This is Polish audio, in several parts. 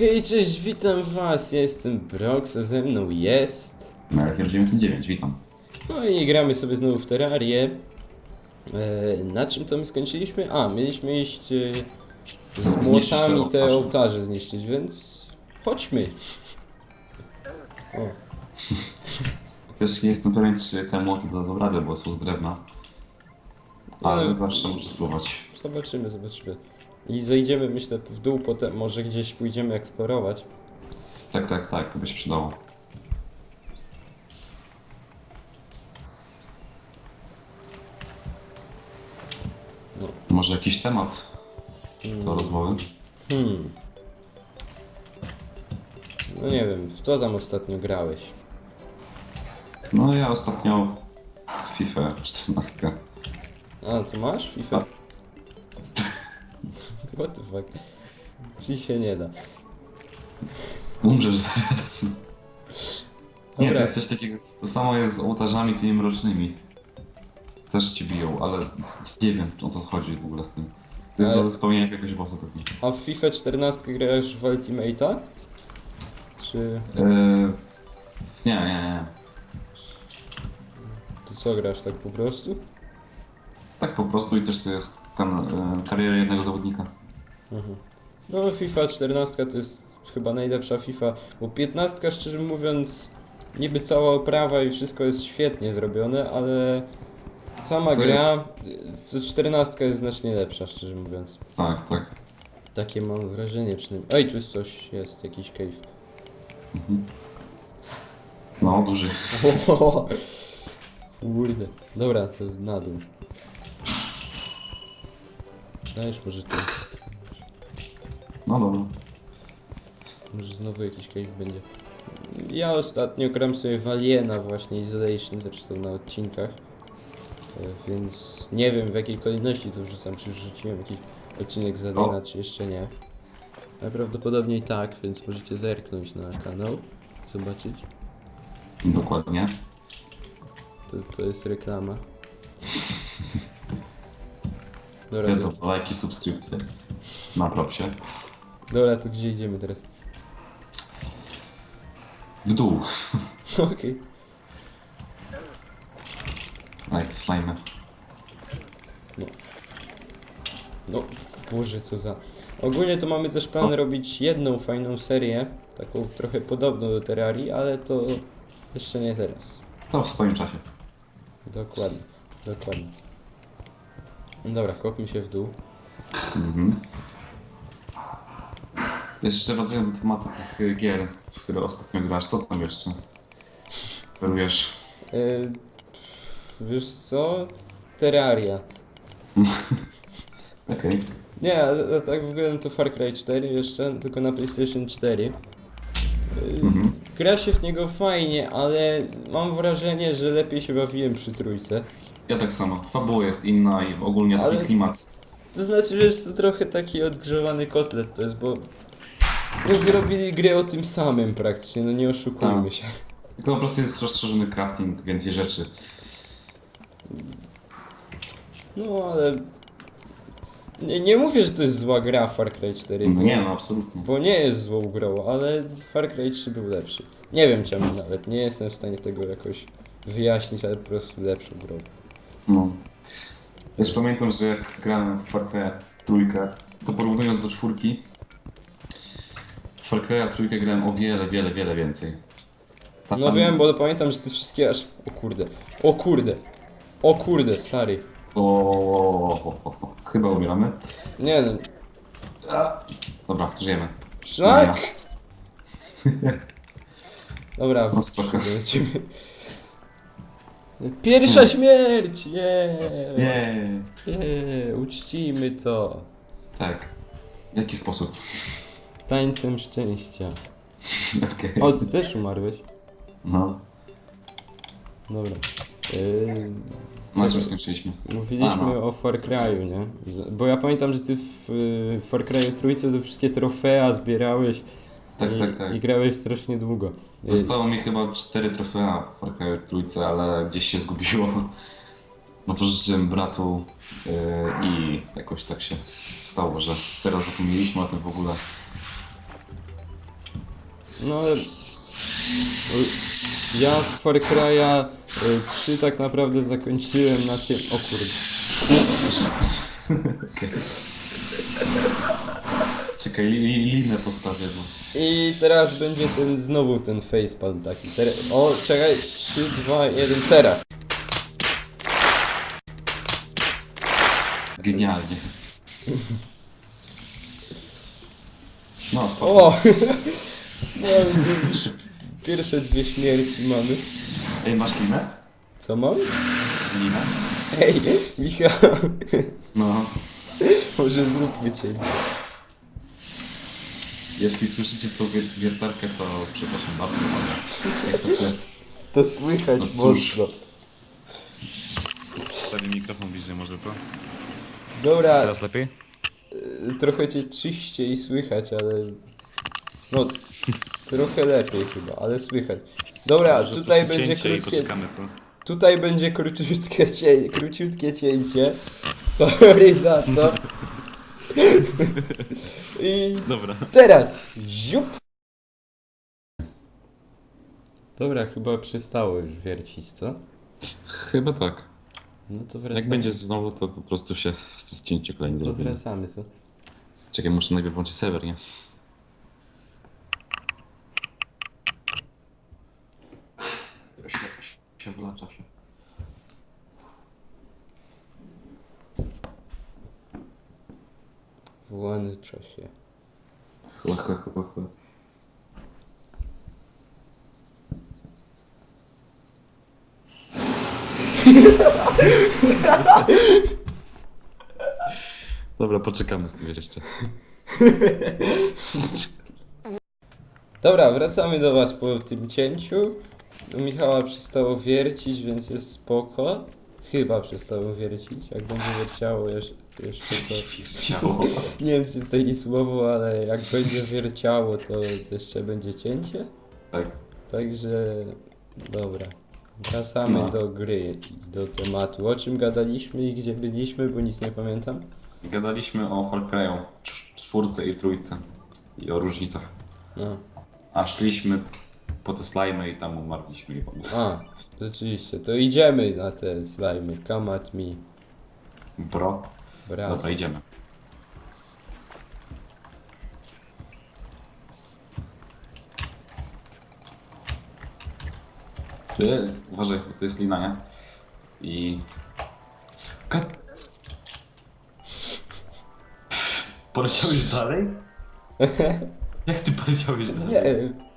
Hej, cześć, witam was, ja jestem Brox, a ze mną jest... Melchior 909, witam. No i gramy sobie znowu w Terrarię. E, na czym to my skończyliśmy? A, mieliśmy iść e, z Zniszczyć te młotami te ołtarze. ołtarze zniszczyć, więc chodźmy. O, Też nie jestem pewien, czy te młoty dadzą radę, bo są z drewna. Ale Ale- zawsze muszę spróbować. zobaczymy, zobaczymy. I zejdziemy, myślę, w dół, potem może gdzieś pójdziemy eksplorować. Tak, tak, tak, to by się przydało. No. Może jakiś temat do rozmowy? Hmm. No nie wiem, w co tam ostatnio grałeś? No ja ostatnio w FIFA 14. A, co masz? FIFA? What the fuck? Ci się nie da. Umrzesz zaraz. Nie, Dobra. to jest coś takiego. To samo jest z ołtarzami tymi mrocznymi. Też ci biją, ale nie wiem o co chodzi w ogóle z tym. To jest Ale- do zespełnienia jakiegoś bossa pewnie. A w FIFA 14 grasz w Ultimate'a? Czy Yy, nie, nie, nie. to co grasz tak po prostu? Tak po prostu i też jest ten y, kariera jednego zawodnika. Mhm. No FIFA 14 to jest chyba najlepsza FIFA, bo 15 szczerze mówiąc niby cała oprawa i wszystko jest świetnie zrobione, ale sama To gra, jest- to 14 jest znacznie lepsza szczerze mówiąc. Tak, tak. Takie mam wrażenie przynajmniej. Ej, tu jest coś, jest jakiś cave. Mhm. No, duży. Kurde. Dobra, to na dół. Dajesz może tu. No dobra. Może znowu jakiś cave będzie. Ja ostatnio gram sobie w Aliena właśnie Isolation, zresztą na odcinkach. E, Więc nie wiem w jakiej kolejności to wrzucam, czy już rzuciłem jakiś odcinek z Aliena, O. czy jeszcze nie. Najprawdopodobniej tak, więc możecie zerknąć na kanał, zobaczyć. Dokładnie. To, to jest reklama. Dobra, to, Wiadomo, lajki, subskrypcje. Na propsie. Dobra, to gdzie idziemy teraz? W dół. Okej. Aj, te slimy. No, Boże, co za... Ogólnie to mamy też plan robić jedną fajną serię, taką trochę podobną do Terrarii, ale to jeszcze nie teraz. To w swoim czasie. Dokładnie, dokładnie. Dobra, kopmy się w dół. Mhm. Jeszcze wracając do tematu tych y, gier, w które ostatnio grasz, co tam jeszcze? Oferujesz? Yy, wiesz co? Terraria. Okej. Nie, a, a tak w ogóle to Far Cry 4 jeszcze, tylko na PlayStation 4. Yy, Mhm. Gra się w niego fajnie, ale mam wrażenie, że lepiej się bawiłem przy trójce. Ja tak samo. Fabuła jest inna i ogólnie taki Ale- klimat. To znaczy, wiesz, to trochę taki odgrzewany kotlet to jest, bo no, zrobili grę o tym samym praktycznie, no nie oszukujmy Tak. się. Tylko po prostu jest rozszerzony crafting, więcej rzeczy. No ale... Nie, nie mówię, że to jest zła gra Far Cry 4, No bo, nie, no absolutnie. bo nie jest złą grą, ale Far Cry 3 był lepszy. Nie wiem czemu nawet, nie jestem w stanie tego jakoś wyjaśnić, ale po prostu lepszą grą. No. Też pamiętam, że jak grałem w Far Cry trójkę, to porównując do czwórki, Far Cry trójkę grałem o wiele, wiele, wiele więcej. Tam- No wiem, bo pamiętam, że te wszystkie aż... O kurde, o kurde, o kurde, stary. O, o, o, o, o. Chyba umieramy. Nie no, A. Dobra, żyjemy. Tak! Dobra, No spoko. lecimy. Pierwsza śmierć! Nie! Nie. Nie, uczcimy to. Tak. W jaki sposób? Tańcem szczęścia. Okej. O, ty też umarłeś? No. Dobra. Yy, czym skończyliśmy? mówiliśmy A, no. o Far Cry'u, nie? Bo ja pamiętam, że ty w y, Far Cry'u trójce to wszystkie trofea zbierałeś Tak, i, tak, tak. i grałeś strasznie długo. Zostało mi chyba cztery trofea w Far Cry trójce, ale gdzieś się zgubiło. No pożyczyłem bratu yy, i jakoś tak się stało, że teraz zapomnieliśmy o tym w ogóle. No ale... Ja Far Cry'a y, 3 tak naprawdę zakończyłem na tym... O kurde. Czekaj, li, li, linę postawię, bo... I teraz będzie ten znowu ten facepalm taki. Teraz, o, czekaj, 3, 2, 1, teraz. Genialnie. No, spoko. No, pierwsze dwie śmierci mamy. Ej, masz linę? Co mam? Linę? Ej, Michał, No. może zróbmy cięcie. Jeśli słyszycie tą wier- wiertarkę, to przepraszam bardzo, ale niestety To słychać No cóż. mocno. Mikrofon bliżej może, co? Dobra, Teraz lepiej? y, trochę cię czyściej słychać, ale... No, trochę lepiej chyba, ale słychać. Dobra, Może tutaj będzie cięcie i krótkie... poczekamy, co? Tutaj będzie króciutkie, cie, króciutkie cięcie. Sorry za to. I Dobra. teraz ziup. Dobra, chyba przestało już wiercić, co? Chyba tak. No to wracamy. Jak będzie znowu, to po prostu się z cięcie kolejne To zrobimy. wracamy, co? Czekaj, muszę najpierw włączyć serwer, nie? Się, się wlacza się. Włącza się. Chła, chła, chła, chła. Dobra, poczekamy z tym jeszcze. Dobra, wracamy do was po tym cięciu. U Michała przestało wiercić, więc jest spoko. Chyba przestało wiercić. Jak będzie wierciało jeszcze, jeszcze to... Ciało. Nie wiem, czy jest takie słowo, ale jak będzie wierciało, to jeszcze będzie cięcie. Tak. Także dobra. Wracamy No. do gry, do tematu. O czym gadaliśmy i gdzie byliśmy, bo nic nie pamiętam. Gadaliśmy o Far Cry'u, cz- czwórce i trójce. I o różnicach. No. A szliśmy po te slimy i tam umarliśmy pomysł. A, rzeczywiście, to idziemy na te slimy. Come at me. Bro. Raz. Dobra, idziemy. Ty, uważaj, bo to jest lina, nie? I... Kat... Poleciałeś dalej? Jak ty poleciałeś dalej? Nie,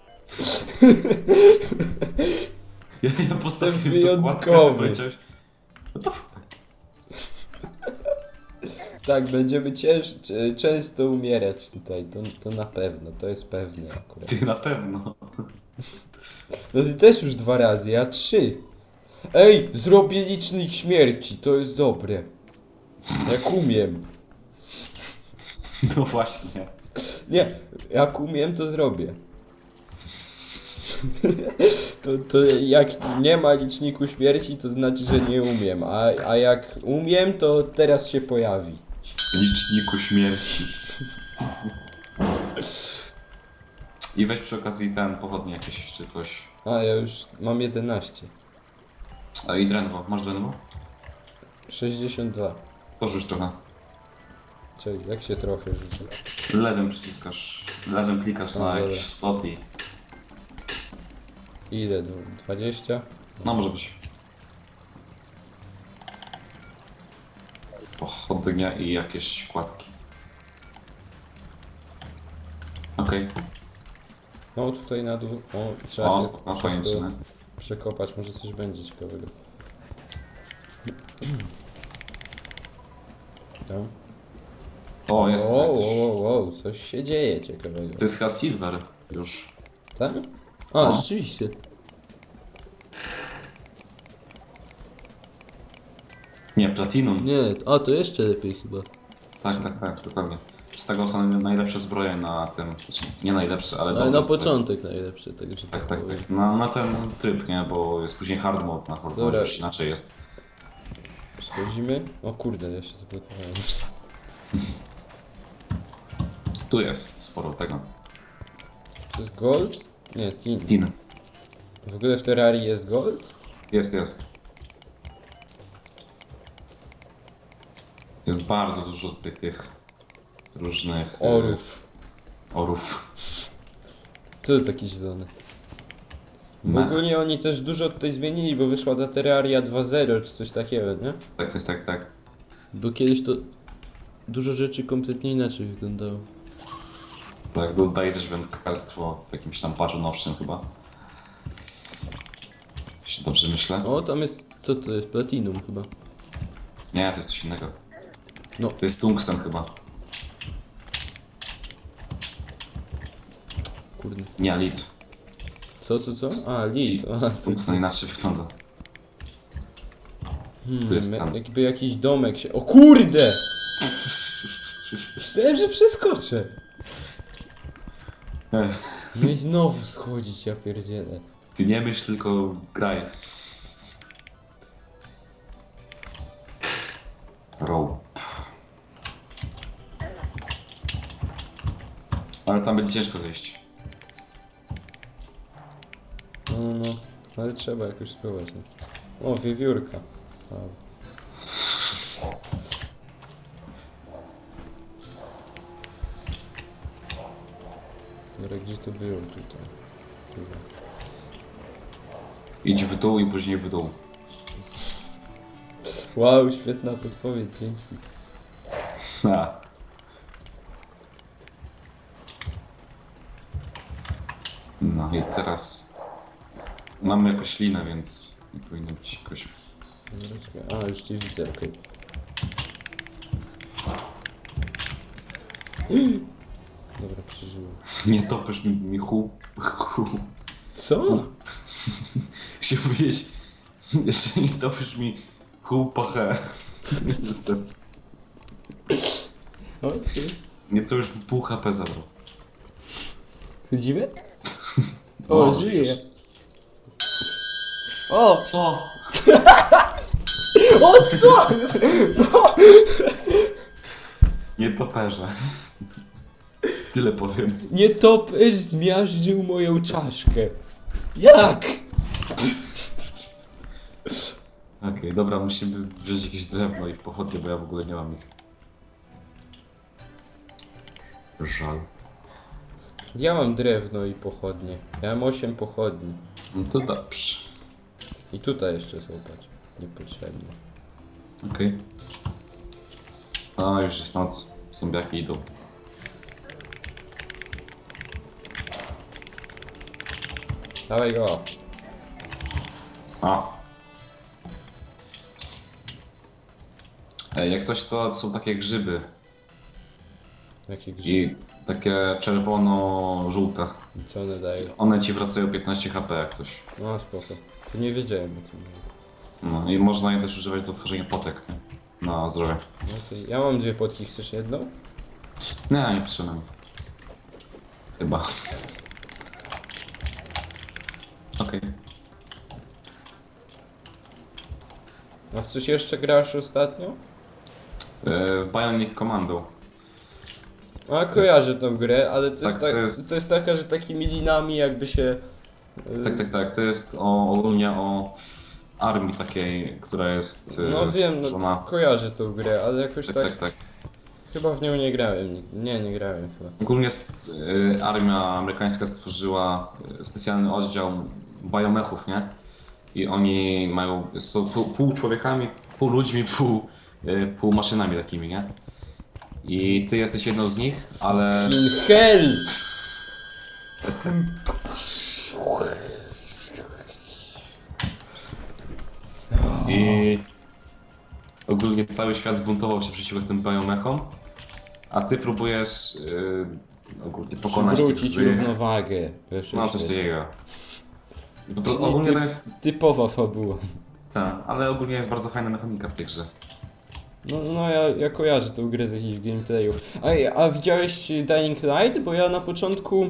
Ja, ja postawiłem wyjątkowy. ty fuck? tak, będziemy cięż, często umierać tutaj, to, to na pewno, to jest pewne akurat. Ty na pewno. No ty też już dwa razy, ja trzy. Ej, zrobię licznik śmierci, to jest dobre. Jak umiem. No właśnie. Nie, jak umiem, to zrobię. To, to jak nie ma liczniku śmierci, to znaczy, że nie umiem. A, a jak umiem, to teraz się pojawi. Liczniku śmierci. I weź przy okazji ten pochodnie jakieś czy coś. A ja już mam 11. A i drenwo. Masz drenwo? 62. To rzuć trochę. Czyli jak się trochę rzuci. Lewym przyciskasz. Lewym klikasz na dobra. jakiś slot i... Ile? Dwu- 20? No może być. Pochodnia i jakieś kładki. Okej. No tutaj na dół. O, trzeba O, się spoko, przez to przekopać, może coś będzie ciekawego. No. O, jest Wow, wow, wow, coś się dzieje ciekawego. To jest chyba silver już. Tak? A, No. rzeczywiście. Nie, platinum. Nie, a to jeszcze lepiej chyba. Tak, tak, tak, dokładnie. Z tego są najlepsze zbroje na tym. znaczy, Nie najlepsze, ale. Ale dobre na zbroje. początek najlepszy, Tak, tak, tak, powiem. tak. Na, na ten tryb, nie? Bo jest później hard mode na hard mode, Dobra. już inaczej jest. Schodzimy. O kurde, ja się zablokowałem. Tu jest sporo tego. To jest gold? Nie, tin. Tin. W ogóle w Terrarii jest gold? Jest, jest. Jest bardzo dużo tutaj tych różnych e, Orów. orów. Co to taki zielony? Bo Mech. ogólnie oni też dużo tutaj zmienili, bo wyszła ta Terraria 2.0 czy coś takiego, nie? Tak, tak, tak, tak. Bo kiedyś to dużo rzeczy kompletnie inaczej wyglądało. Tak, dodaje też wędkarstwo w jakimś tam patchu nowszym chyba. Jeśli dobrze myślę. O, tam jest, co to jest? Platinum chyba. Nie, to jest coś innego. No. To jest tungsten chyba. Kurde. Nie, lit. Co, co, co? A, lead. A, co, Tungsten inaczej wygląda. hmm, tu jest tam. Jakby jakiś domek się... O kurde! Myślałem, że przeskoczę. No i znowu schodzić, ja pierdzielę. Ty nie myśl, tylko graj. Rope. Ale tam będzie ciężko zejść. No, no, no. Ale trzeba jakoś spróbować. No. O, wiewiórka. Wow. Dobra, gdzie to było tutaj? Dobra. Idź w dół i później w dół. Wow, świetna podpowiedź, dzięki. Ha. No i teraz mamy jakąś linę, więc nie powinno być jakoś... Dobra, czekaj. A, już cię widzę, okej. Dobra, przeżyłem. Nie topisz mi, mi hu... hu... Co? Chciałem powiedzieć, jeszcze nie topisz mi hu pachę. Niestety. Okej. Nie to już mi pół HP zabrał. Chodzimy? O, No, żyje. O! Co? O, co? No. Nie toperze. Tyle powiem. Nie topesz zmiażdżył moją czaszkę. Jak? Okej, dobra, musimy wziąć jakieś drewno i pochodnie, bo ja w ogóle nie mam ich. Żal. Ja mam drewno i pochodnie. Ja mam 8 pochodni. No to dobrze. I tutaj jeszcze są, patrz. Niepotrzebne. Okej. A, już jest noc. Zombiaki idą. Dawaj go. A. Ej, jak coś to są takie grzyby. Jakie grzyby. I takie czerwono-żółte. I co one dają? One ci wracają 15 HP jak coś. No spoko. To nie wiedziałem o tym. No i można je też używać do tworzenia potek, nie? Na zdrowie. No to ja mam dwie potki, chcesz jedną? Nie, nie potrzebne mi. Chyba. Okej. A w coś jeszcze grasz ostatnio? Okay. Bionic Commando. A kojarzę tą grę, ale to, jest, Tak, tak, to jest- to jest taka, że takimi linami jakby się... y, Tak, tak, tak. To jest o, ogólnie o armii takiej, która jest e, No wiem, no, stworzona. kojarzę tą grę, ale jakoś Tak, tak, tak, tak. chyba w nią nie grałem. nigdy. Nie, nie grałem chyba. Ogólnie e, armia amerykańska stworzyła e, specjalny oddział biomechów, nie? I oni mają, są pół, pół człowiekami, pół ludźmi, pół, e, pół maszynami takimi, nie? I ty jesteś jedną z nich, ale hell! i ogólnie cały świat zbuntował się przeciwko tym biomechom, a ty próbujesz e, ogólnie pokonać tych Przywrócić złych. równowagę. Proszę No coś cię. takiego. Po prostu Czyli ogólnie ty- to jest Typowa fabuła. Tak, ale ogólnie jest bardzo fajna mechanika w tej grze. No, no ja, ja kojarzę tą grę z jakichś gameplayów. A, a widziałeś Dying Light? Bo ja na początku,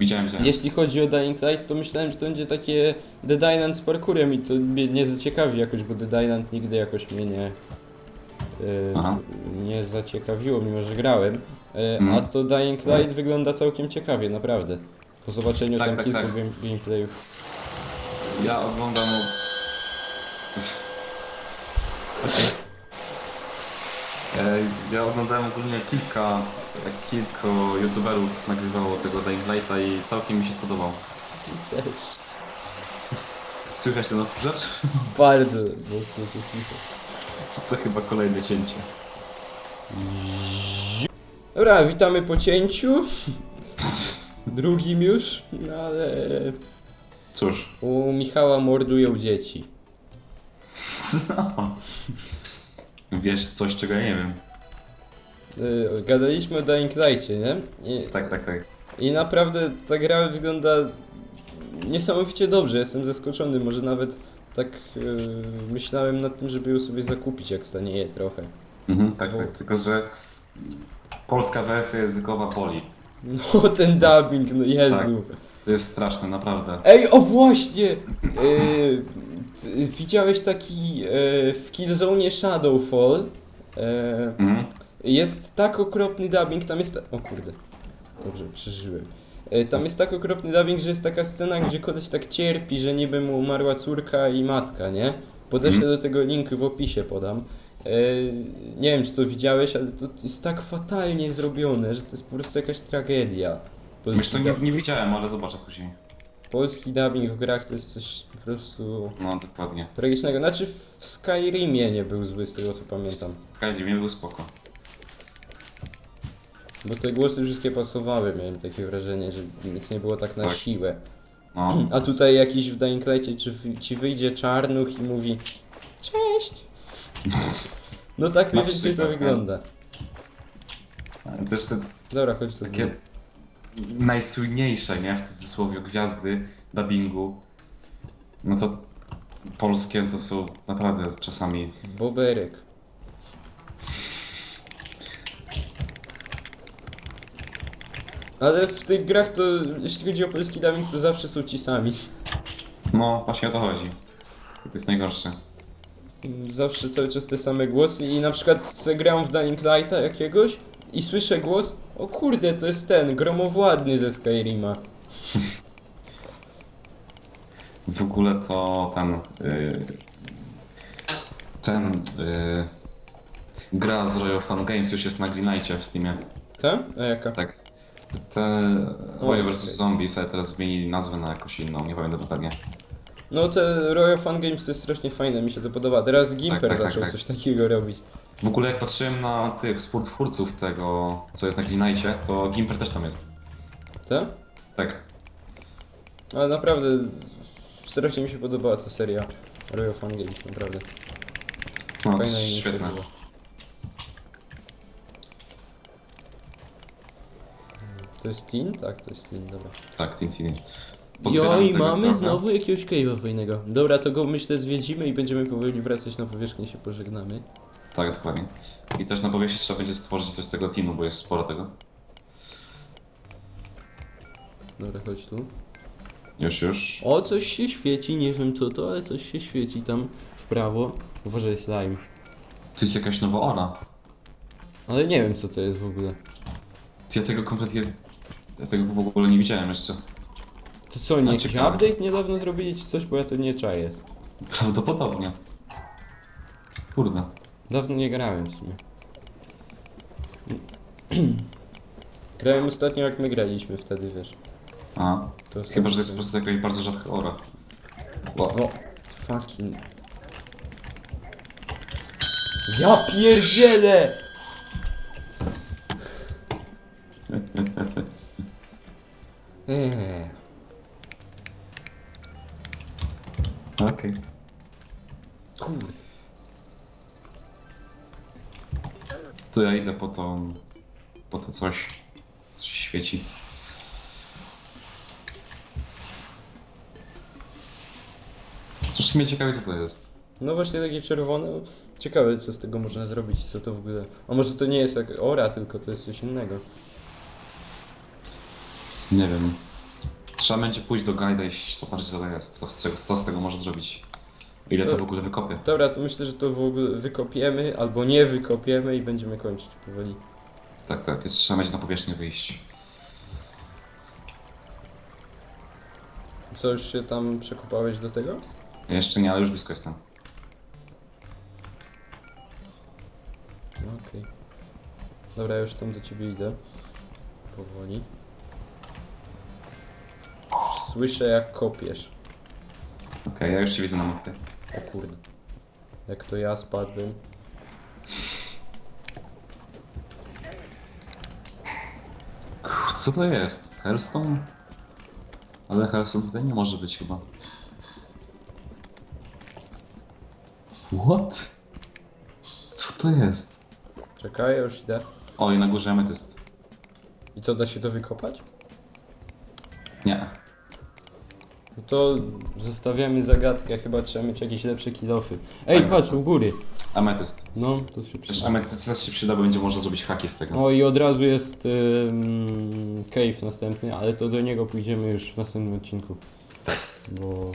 Widziałem, widziałem. jeśli chodzi o Dying Light, to myślałem, że to będzie takie The Dynant z parkurem i to mnie nie zaciekawi jakoś, bo The Dynant nigdy jakoś mnie nie, e, Aha. nie zaciekawiło, mimo że grałem. E, A Mhm. to Dying Light wygląda całkiem ciekawie, naprawdę. Po zobaczeniu Tak, tam tak, kilku tak. game- gameplayów. Ja oglądam... E, Ja oglądałem ogólnie kilka, kilku youtuberów nagrywało tego Dying Lighta i całkiem mi się spodobał. Też. Słychać ten odkurzacz? Bardzo mocno to cicho. To chyba kolejne cięcie. Dobra, witamy po cięciu. Drugim już, no ale Cóż. u Michała mordują dzieci. Co? Wiesz coś, czego ja nie wiem. Yy, Gadaliśmy o Dying Light'cie, nie? I, Tak, tak, tak. I naprawdę ta gra wygląda niesamowicie dobrze. Jestem zaskoczony. Może nawet tak yy, myślałem nad tym, żeby ją sobie zakupić, jak stanieje trochę. Mhm, tak, tak. Tylko, że polska wersja językowa boli. No ten dubbing, no Jezu. To jest straszne, naprawdę. Ej, o właśnie! Yy, ty- widziałeś taki yy, w Killzone Shadowfall? Yy, Mhm. Jest tak okropny dubbing, tam jest... O kurde. Dobrze, przeżyłem. E, Tam jest tak okropny dubbing, że jest taka scena, gdzie koleś tak cierpi, że niby mu umarła córka i matka, nie? Podeślę Mhm. do tego link w opisie, podam. E, Nie wiem, czy to widziałeś, ale to jest tak fatalnie zrobione, że to jest po prostu jakaś tragedia. Wiesz Polski, co, nie, nie widziałem, ale zobaczę później. polski dubbing w grach to jest coś po prostu No, dokładnie. tragicznego. Znaczy w Skyrimie nie był zły, z tego co pamiętam. Skyrim był spoko. Bo te głosy wszystkie pasowały, miałem takie wrażenie, że nic nie było tak na Tak. siłę. No. A tutaj jakiś w Dying Light'cie czy ci wyjdzie czarnuch i mówi Cześć! No tak mniej Na więcej to przykład, wygląda. Też te Dobra, chodź tu. takie najsłynniejsze, nie, w cudzysłowie, gwiazdy dubbingu, no to polskie to są naprawdę czasami... Boberek. Ale w tych grach to, jeśli chodzi o polski dubbing, to zawsze są ci sami. No, właśnie o to chodzi. To jest najgorsze. Zawsze cały czas te same głosy i na przykład se gram w Dying Lighta jakiegoś i słyszę głos o kurde, to jest ten, gromowładny ze Skyrima. W ogóle to ten... Yy, ten... Yy, gra z Royal Fun Games już jest na Greenlightie w Steamie. Ta? A jaka? Tak. Te Royal vs. Zombie sobie teraz zmienili nazwę na jakąś inną, nie pamiętam dokładnie. No te Royal Fun Games to jest strasznie fajne, mi się to podoba. Teraz Gimper tak, tak, zaczął tak. coś takiego robić. W ogóle jak patrzyłem na tych współtwórców tego, co jest na Greenlightie, to Gimper też tam jest. Tak? Tak. Ale naprawdę strasznie mi się podobała ta seria Royal Fun Games, naprawdę. No, Fajna świetne. inicjatywa. To jest Teen? Tak, to jest Teen, dobra. Tak, Tintini. Jo, i mamy znowu jakiegoś cave'a fajnego. Dobra, to go myślę zwiedzimy i będziemy powoli wracać na powierzchnię, się pożegnamy. Tak, dokładnie. I też na powierzchni trzeba będzie stworzyć coś z tego tinu, bo jest sporo tego. Dobra, chodź tu. Już, już. O, coś się świeci, nie wiem co to, ale coś się świeci tam w prawo. Uważaj, slime. To jest jakaś nowa ora. Ale nie wiem co to jest w ogóle. Ty, Ja tego kompletnie... Ja tego w ogóle nie widziałem jeszcze. To co, nie A, jakiś ciekawe. update niedawno zrobili czy coś, bo ja to nie czaję. Prawdopodobnie. Kurde. Dawno nie grałem w sumie. grałem ostatnio jak my graliśmy wtedy, wiesz. A. To Chyba, że to jest po prostu jakaś bardzo rzadka ora. O, O, fucking... Ja pierdzielę! Eee, okej. To ja idę po to... Po to coś... Co się świeci. Zresztą mnie ciekawi co to jest. No właśnie takie czerwone. Ciekawe co z tego można zrobić, co to w ogóle... A może to nie jest jak ora, tylko to jest coś innego. Nie wiem. Trzeba będzie pójść do guida i zobaczyć co to jest, co, z czego- co z tego można zrobić. Ile to w ogóle wykopię. Dobra, to myślę, że to w ogóle wykopiemy, albo nie wykopiemy i będziemy kończyć powoli. Tak, tak, jest, trzeba będzie na powierzchnię wyjść. Co, już się tam przekopałeś do tego? Jeszcze nie, ale już blisko jestem. No okej. Dobra, ja już tam do ciebie idę. Powoli. Słyszę jak kopiesz. Ja już cię widzę na mapie. O kurde. Jak to ja spadłem. Kurde, co to jest? Hellstone? Ale Hellstone tutaj nie może być chyba. What? Co to jest? Czekaj, już idę. O, i na górze ametyst. I co, da się to wykopać? Nie. To zostawiamy zagadkę, chyba trzeba mieć jakieś lepsze kilofy. Ej, patrz, u góry. Ametyst. No, to się Przecież przyda. ametyst teraz się przyda, bo będzie można zrobić haki z tego. O i od razu jest ym, cave następny, ale to do niego pójdziemy już w następnym odcinku. Tak. Bo...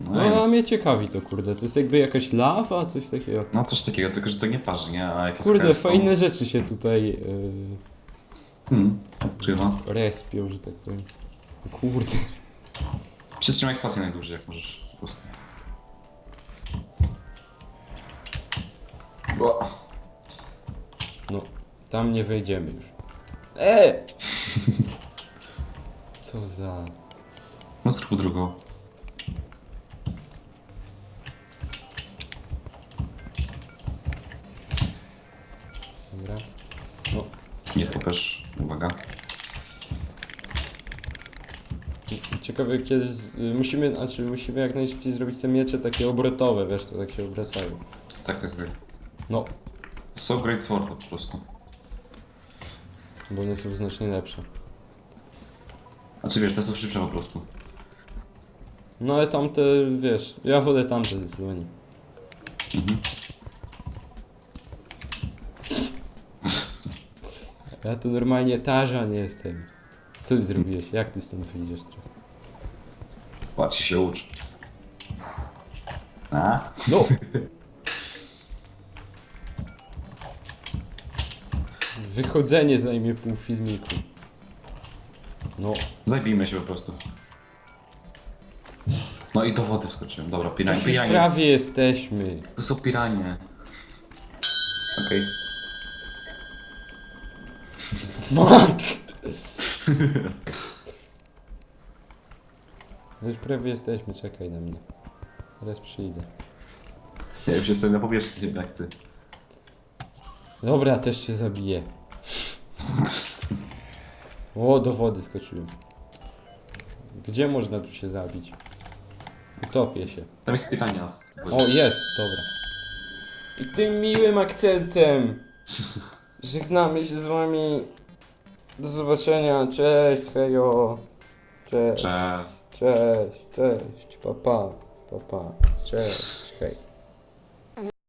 No, No, a mnie ciekawi to, kurde. To jest jakby jakaś lawa, coś takiego. No coś takiego, tylko że to nie parzy, nie? A jak jest Kurde, fajne rzeczy się tutaj yy, Hmm, odkrywa. respią, że tak powiem. Kurde. Przytrzymaj spację najdłużej, jak możesz po prostu. Bo... No, tam nie wejdziemy już. E! Co za... No zrób drugą. Dobra. No, Nie pokaż. Uwaga. Ciekawe kiedy... Z... y, Musimy, znaczy musimy jak najszybciej zrobić te miecze takie obrotowe, wiesz, to tak się obracają. Tak, tak, tak. No, So Great Sword po prostu. bo one są znacznie lepsze. Znaczy wiesz, te są szybsze po prostu. No ale tamte, wiesz, ja wolę tamte zdecydowanie. Mhm. Ja tu normalnie tarzan jestem. Co ty zrobiłeś? Jak ty stąd wyjdziesz teraz? Patrz się ucz. A? No! Wychodzenie zajmie pół filmiku. No, Zabijmy się po prostu. No i do wody wskoczyłem. Dobra, piranie. już piranie. prawie jesteśmy. To są piranie. Okej. Fuck! Już prawie jesteśmy, czekaj na mnie. Teraz przyjdę. Ja już jestem na powierzchni, jak ty. Dobra, też się zabiję. O, do wody skoczyłem. Gdzie można tu się zabić? Utopię się. Tam jest pirania. O, jest, dobra. I tym miłym akcentem żegnamy się z wami. Do zobaczenia. Cześć, hejo. Cześć, Cześć. Cześć, cześć. Pa, pa, pa, pa. Cześć.